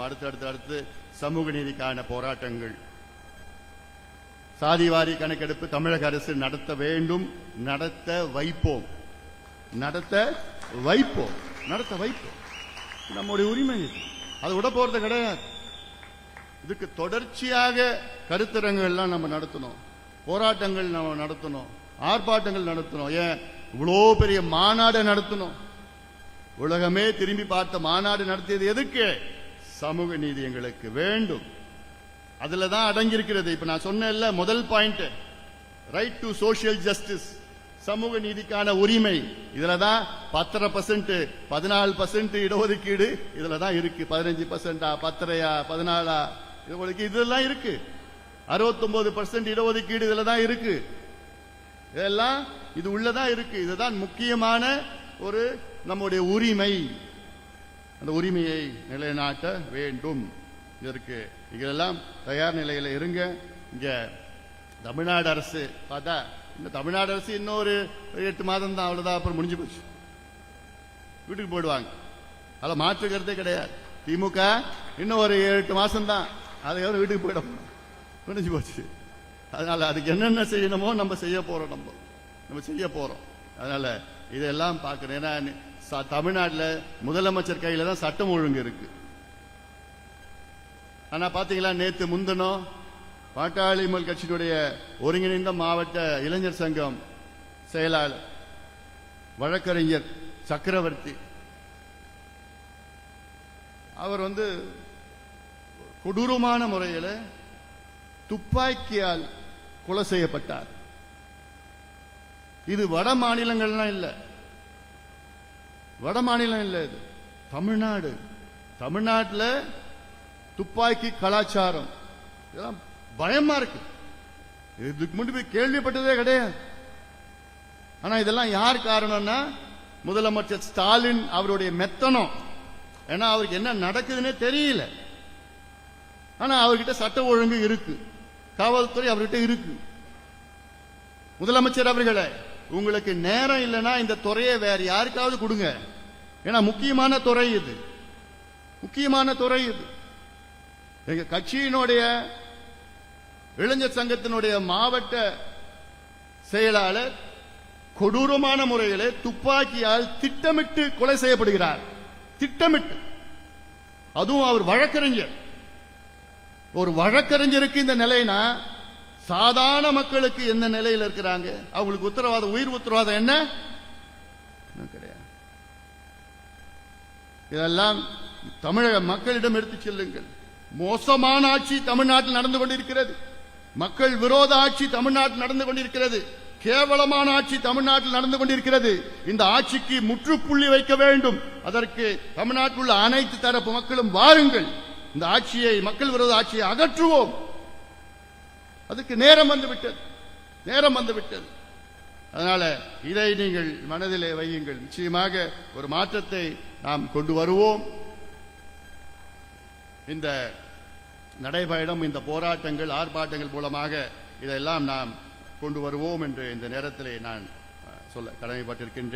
அடுத்து அடுத்து அடுத்து சமூக நீதிக்கான போராட்டங்கள். சாதிவாரி கணக்கெடுப்பு தமிழக அரசு நடத்த வேண்டும் நடத்த வைப்போம். நடத்த வைப்போம். நடத்த வைப்போம். நம்முடைய உரிமை அது விட போறது கிடையாது. இதுக்கு தொடர்ச்சியாக கருத்தரங்கள்லாம் நம்ம நடத்தணும். போராட்டங்கள் நம்ம நடத்தணும். ஆர்ப்பாட்டங்கள் நடத்தணும். ஏன்? இவ்வளோ பெரிய மாநாடு நடத்தணும். உலகமே திரும்பி பார்த்த மாநாடு நடத்தியது எதுக்கு? சமூக நீதி எங்களுக்கு வேண்டும். அதுல தான் அடங்கியிருக்கிறது. இப்ப நான் சொன்ன முதல் point right to social justice சமூக நீதிக்கான உரிமை. இதுல தான் பத்தரை பர்சன்ட் பதினாலு பர்சன்ட் இடஒதுக்கீடு இதுல தான் இருக்கு. பதினஞ்சு பர்சன்டா பத்தரையா பதினாலா? இடஒதுக்கீடு இதெல்லாம் இருக்கு. அறுபத்தொன்பது பர்சன்ட் இடஒதுக்கீடு இதுல தான் இருக்கு. இதெல்லாம் இது உள்ளதான் இருக்கு. இதுதான் முக்கியமான ஒரு நம்முடைய உரிமை. அந்த உரிமையை நிலைநாட்ட வேண்டும். இதற்கு இதெல்லாம் தயார் நிலையில இருங்க. இங்க தமிழ்நாடு அரசு பார்த்தா இந்த தமிழ்நாடு அரசு இன்னொரு எட்டு மாதம் தான் அவ்வளவுதான் அப்புறம் முடிஞ்சு போச்சு. வீட்டுக்கு போயிடுவாங்க. அதில் மாற்றுக்கிறதே கிடையாது. திமுக இன்னும் ஒரு எட்டு மாதம் தான் அதுக்கப்புறம் வீட்டுக்கு போயிடும். முடிஞ்சு போச்சு. அதனால அதுக்கு என்னென்ன செய்யணுமோ நம்ம செய்ய போறோம் நம்ம. நம்ம செய்ய போறோம். அதனால இதெல்லாம் பார்க்கணும். ஏன்னா தமிழ்நாட்டுல முதலமைச்சர் கையில தான் சட்டம் ஒழுங்கு இருக்கு. ஆனா பாத்தீங்களா நேத்து முந்தனம் பாட்டாளி மல் கட்சியினுடைய ஒருங்கிணைந்த மாவட்ட இளைஞர் சங்கம் செயலாளர் வழக்கறிஞர் சக்கரவர்த்தி அவர் வந்து கொடூரமான முறையில் துப்பாக்கியால் கொலை செய்யப்பட்டார். இது வட மாநிலங்கள்லாம் இல்ல. வட மாநிலம் இல்ல இது. தமிழ்நாடு. தமிழ்நாட்டில் துப்பாக்கி கலாச்சாரம். இதெல்லாம் பயமா இருக்கு. இதுக்கு முன்பு கேள்விப்பட்டதே கிடையாது. ஆனா இதெல்லாம் யார் காரணம்னா முதலமைச்சர் ஸ்டாலின் அவருடைய மெத்தனம். ஏன்னா அவருக்கு என்ன நடக்குதுன்னே தெரியல. ஆனா அவர்கிட்ட சட்ட ஒழுங்கு இருக்கு. காவல்துறை அவர்கிட்ட இருக்கு. முதலமைச்சர் அவர்களை உங்களுக்கு நேரம் இல்லைன்னா இந்த துறையை வேற யாருக்காவது கொடுங்க. ஏன்னா முக்கியமான துறை இது. முக்கியமான துறை இது. எங்க கட்சியினுடைய இளைஞர் சங்கத்தினுடைய மாவட்ட செயலாளர் கொடூரமான முறையிலே துப்பாக்கியால் திட்டமிட்டு கொலை செய்யப்படுகிறார். திட்டமிட்டு. அதுவும் அவர் வழக்கறிஞர். ஒரு வழக்கறிஞருக்கு இந்த நிலைனா சாதாரண மக்களுக்கு என்ன நிலையில் இருக்கிறாங்க? அவங்களுக்கு உத்தரவாதம் உயிர் உத்தரவாதம் என்ன? கிடையாது. இதெல்லாம் தமிழக மக்களிடம் எடுத்துச் செல்லுங்கள். மோசமான ஆட்சி தமிழ்நாட்டில் நடந்து கொண்டிருக்கிறது. மக்கள் விரோத ஆட்சி தமிழ்நாட்டில் நடந்து கொண்டிருக்கிறது. கேவலமான ஆட்சி தமிழ்நாட்டில் நடந்து கொண்டிருக்கிறது. இந்த ஆட்சிக்கு முற்றுப்புள்ளி வைக்க வேண்டும். அதற்கு தமிழ்நாட்டில் உள்ள அனைத்து தரப்பு மக்களும் வாருங்கள். இந்த ஆட்சியை மக்கள் விரோத ஆட்சியை அகற்றுவோம். அதுக்கு நேரம் வந்து விட்டது நேரம் வந்து விட்டது அதனால இதை நீங்கள் மனதிலே வையுங்கள். நிச்சயமாக ஒரு மாற்றத்தை நாம் கொண்டு வருவோம். இந்த நடைபயணம் இந்த போராட்டங்கள் ஆர்ப்பாட்டங்கள் மூலமாக இதெல்லாம் நாம் கொண்டு வருவோம் என்று இந்த நேரத்திலே நான் சொல்ல கடமைப்பட்டிருக்கின்றேன்.